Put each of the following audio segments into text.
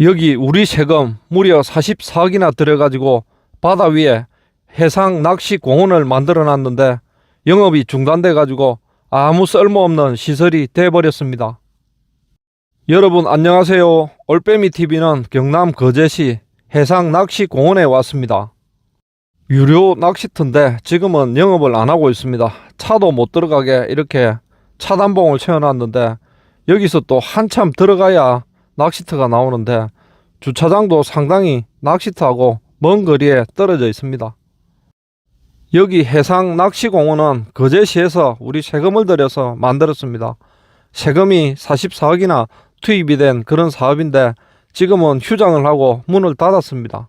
여기 우리 세금 무려 44억이나 들여가지고 바다 위에 해상 낚시 공원을 만들어 놨는데 영업이 중단돼 가지고 아무 쓸모없는 시설이 돼 버렸습니다. 여러분 안녕하세요. 올빼미 TV는 경남 거제시 해상 낚시 공원에 왔습니다. 유료 낚시터인데 지금은 영업을 안 하고 있습니다. 차도 못 들어가게 이렇게 차단봉을 채워놨는데 여기서 또 한참 들어가야 낚시터가 나오는데 주차장도 상당히 낚시터하고 먼 거리에 떨어져 있습니다. 여기 해상 낚시공원은 거제시에서 우리 세금을 들여서 만들었습니다. 세금이 44억이나 투입이 된 그런 사업인데 지금은 휴장을 하고 문을 닫았습니다.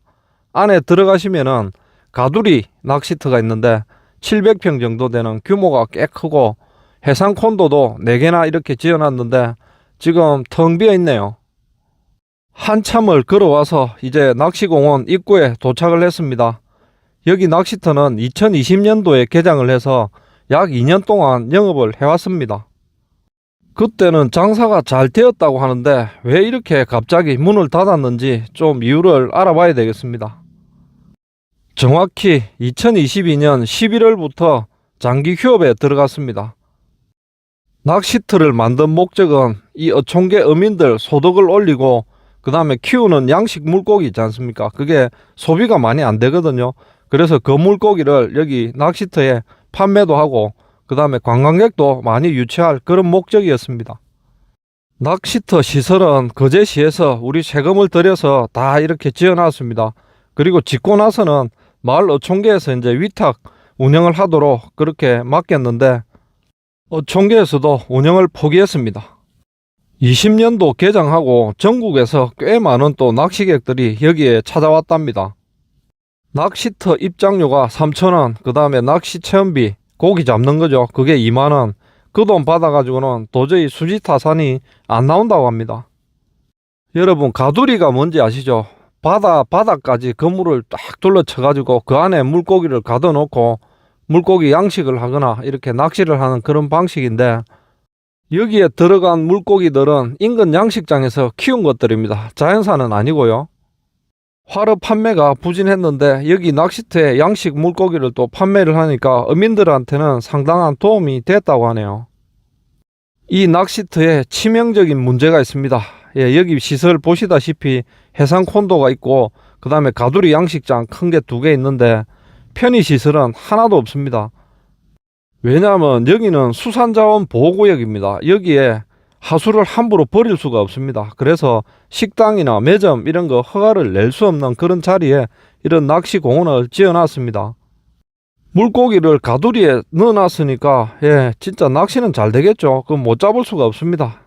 안에 들어가시면은 가두리 낚시터가 있는데 700평 정도 되는 규모가 꽤 크고 해상 콘도도 4개나 이렇게 지어놨는데 지금 텅 비어 있네요. 한참을 걸어와서 이제 낚시공원 입구에 도착을 했습니다. 여기 낚시터는 2020년도에 개장을 해서 약 2년 동안 영업을 해왔습니다. 그때는 장사가 잘 되었다고 하는데 왜 이렇게 갑자기 문을 닫았는지 좀 이유를 알아봐야 되겠습니다. 정확히 2022년 11월부터 장기 휴업에 들어갔습니다. 낚시터를 만든 목적은 이 어촌계 어민들 소득을 올리고 그 다음에 키우는 양식 물고기 있지 않습니까? 그게 소비가 많이 안 되거든요. 그래서 그 물고기를 여기 낚시터에 판매도 하고 그 다음에 관광객도 많이 유치할 그런 목적이었습니다. 낚시터 시설은 거제시에서 우리 세금을 들여서 다 이렇게 지어놨습니다. 그리고 짓고 나서는 마을 어촌계에서 이제 위탁 운영을 하도록 그렇게 맡겼는데 어촌계에서도 운영을 포기했습니다. 20년도 개장하고 전국에서 꽤 많은 또 낚시객들이 여기에 찾아왔답니다. 낚시터 입장료가 3,000원, 그 다음에 낚시 체험비, 고기 잡는 거죠. 그게 2만원. 그 돈 받아가지고는 도저히 수지타산이 안 나온다고 합니다. 여러분, 가두리가 뭔지 아시죠? 바다, 바닥까지 그물을 딱 둘러쳐가지고 그 안에 물고기를 가둬놓고 물고기 양식을 하거나 이렇게 낚시를 하는 그런 방식인데 여기에 들어간 물고기들은 인근 양식장에서 키운 것들입니다. 자연산은 아니고요. 화로 판매가 부진했는데 여기 낚시터에 양식 물고기를 또 판매를 하니까 어민들한테는 상당한 도움이 됐다고 하네요. 이 낚시터에 치명적인 문제가 있습니다. 예, 여기 시설 보시다시피 해상 콘도가 있고 그 다음에 가두리 양식장 큰 게 두 개 있는데 편의 시설은 하나도 없습니다. 왜냐하면 여기는 수산자원 보호구역입니다. 여기에 하수를 함부로 버릴 수가 없습니다. 그래서 식당이나 매점 이런 거 허가를 낼 수 없는 그런 자리에 이런 낚시 공원을 지어놨습니다. 물고기를 가두리에 넣어놨으니까 예 진짜 낚시는 잘 되겠죠. 그럼 못 잡을 수가 없습니다.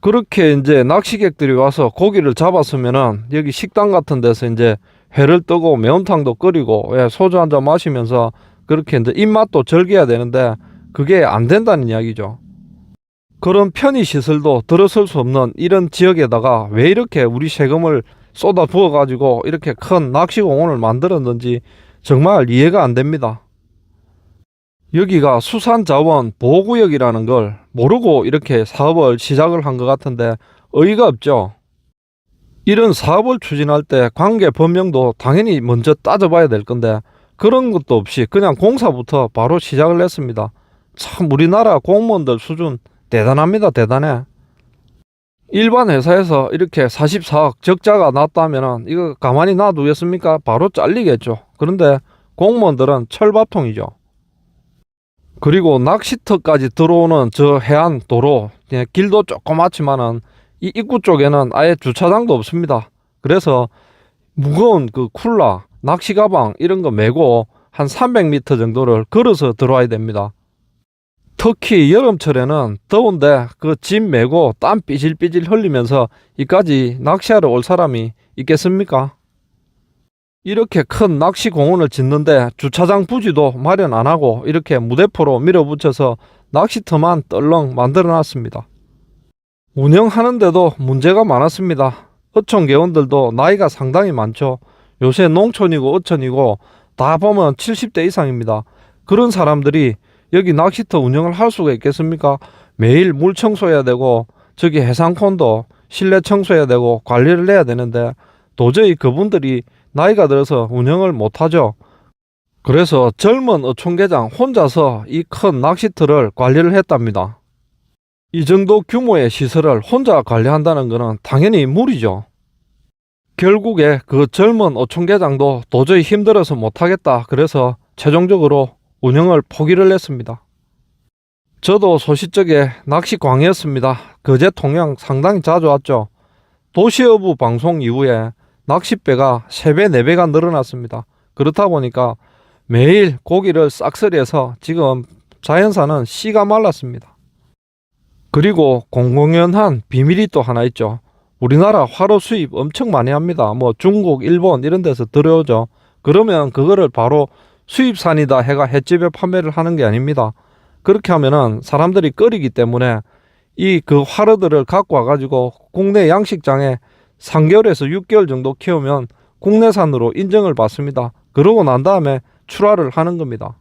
그렇게 이제 낚시객들이 와서 고기를 잡았으면은 여기 식당 같은 데서 이제 회를 뜨고 매운탕도 끓이고 예, 소주 한 잔 마시면서 그렇게 이제 입맛도 즐겨야 되는데 그게 안 된다는 이야기죠. 그런 편의 시설도 들어설 수 없는 이런 지역에다가 왜 이렇게 우리 세금을 쏟아 부어 가지고 이렇게 큰 낚시 공원을 만들었는지 정말 이해가 안 됩니다. 여기가 수산자원 보호구역이라는 걸 모르고 이렇게 사업을 시작을 한 것 같은데 의의가 없죠. 이런 사업을 추진할 때 관계 법령도 당연히 먼저 따져봐야 될 건데 그런 것도 없이 그냥 공사부터 바로 시작을 했습니다. 참 우리나라 공무원들 수준 대단합니다. 대단해. 일반 회사에서 이렇게 44억 적자가 났다면 이거 가만히 놔두겠습니까? 바로 잘리겠죠. 그런데 공무원들은 철밥통이죠. 그리고 낚시터까지 들어오는 저 해안 도로 그냥 길도 조그맣지만은 이 입구 쪽에는 아예 주차장도 없습니다. 그래서 무거운 그 쿨라, 낚시 가방 이런 거 메고 한 300m 정도를 걸어서 들어와야 됩니다. 특히 여름철에는 더운데 그 짐 메고 땀 삐질삐질 흘리면서 이까지 낚시하러 올 사람이 있겠습니까? 이렇게 큰 낚시 공원을 짓는데 주차장 부지도 마련 안 하고 이렇게 무대포로 밀어붙여서 낚시터만 떨렁 만들어 놨습니다. 운영하는데도 문제가 많았습니다. 어촌 개원들도 나이가 상당히 많죠. 요새 농촌이고 어촌이고 다 보면 70대 이상입니다. 그런 사람들이 여기 낚시터 운영을 할 수가 있겠습니까? 매일 물 청소해야 되고 저기 해상콘도 실내 청소해야 되고 관리를 해야 되는데 도저히 그분들이 나이가 들어서 운영을 못하죠. 그래서 젊은 어촌계장 혼자서 이 큰 낚시터를 관리를 했답니다. 이 정도 규모의 시설을 혼자 관리한다는 것은 당연히 무리죠. 결국에 그 젊은 어촌계장도 도저히 힘들어서 못하겠다. 그래서 최종적으로 운영을 포기를 했습니다. 저도 소시적에 낚시광이었습니다. 거제 통영 상당히 자주 왔죠. 도시어부 방송 이후에 낚싯배가 3배, 4배가 늘어났습니다. 그렇다 보니까 매일 고기를 싹쓸이해서 지금 자연산은 씨가 말랐습니다. 그리고 공공연한 비밀이 또 하나 있죠. 우리나라 화로 수입 엄청 많이 합니다. 뭐 중국, 일본 이런 데서 들어오죠. 그러면 그거를 바로 수입산이다 해가 횟집에 판매를 하는 게 아닙니다. 그렇게 하면은 사람들이 끓이기 때문에 이 그 화로들을 갖고 와가지고 국내 양식장에 3개월에서 6개월 정도 키우면 국내산으로 인정을 받습니다. 그러고 난 다음에 출하를 하는 겁니다.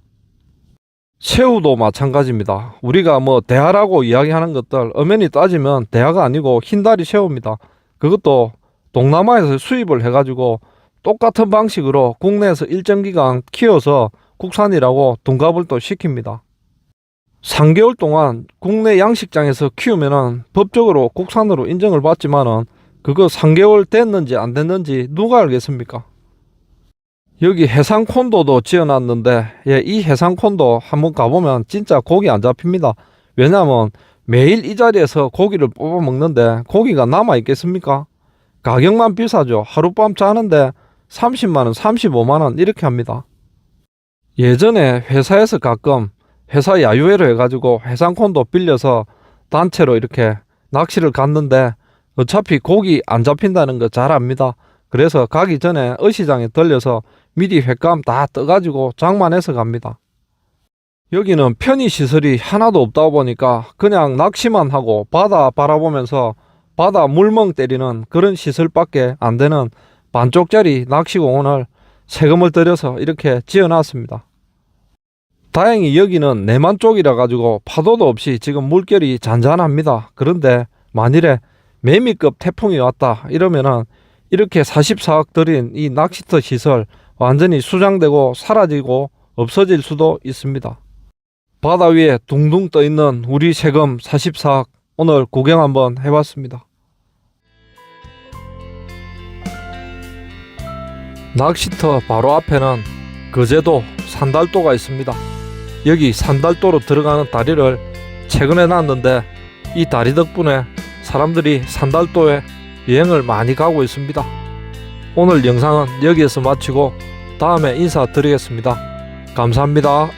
새우도 마찬가지입니다. 우리가 뭐 대하라고 이야기하는 것들 엄연히 따지면 대하가 아니고 흰다리 새우입니다. 그것도 동남아에서 수입을 해가지고 똑같은 방식으로 국내에서 일정 기간 키워서 국산이라고 둔갑을 또 시킵니다. 3개월 동안 국내 양식장에서 키우면은 법적으로 국산으로 인정을 받지만은 그거 3개월 됐는지 안 됐는지 누가 알겠습니까? 여기 해상 콘도도 지어놨는데 예, 이 해상 콘도 한번 가보면 진짜 고기 안 잡힙니다. 왜냐하면 매일 이 자리에서 고기를 뽑아 먹는데 고기가 남아 있겠습니까? 가격만 비싸죠. 하룻밤 자는데 30만 원, 35만 원 이렇게 합니다. 예전에 회사에서 가끔 회사 야유회로 해가지고 해상 콘도 빌려서 단체로 이렇게 낚시를 갔는데 어차피 고기 안 잡힌다는 거 잘 압니다. 그래서 가기 전에 어시장에 들려서 미리 횟감 다 떠가지고 장만해서 갑니다. 여기는 편의 시설이 하나도 없다 보니까 그냥 낚시만 하고 바다 바라보면서 바다 물멍 때리는 그런 시설밖에 안 되는 반쪽짜리 낚시공원을 세금을 들여서 이렇게 지어놨습니다. 다행히 여기는 내만 쪽이라 가지고 파도도 없이 지금 물결이 잔잔합니다. 그런데 만일에 매미급 태풍이 왔다 이러면은 이렇게 44억 들인 이 낚시터 시설 완전히 수장되고 사라지고 없어질 수도 있습니다. 바다 위에 둥둥 떠 있는 우리 세금 44억 오늘 구경 한번 해봤습니다. 낚시터 바로 앞에는 거제도 산달도가 있습니다. 여기 산달도로 들어가는 다리를 최근에 놨는데 이 다리 덕분에 사람들이 산달도에 여행을 많이 가고 있습니다. 오늘 영상은 여기에서 마치고 다음에 인사드리겠습니다. 감사합니다.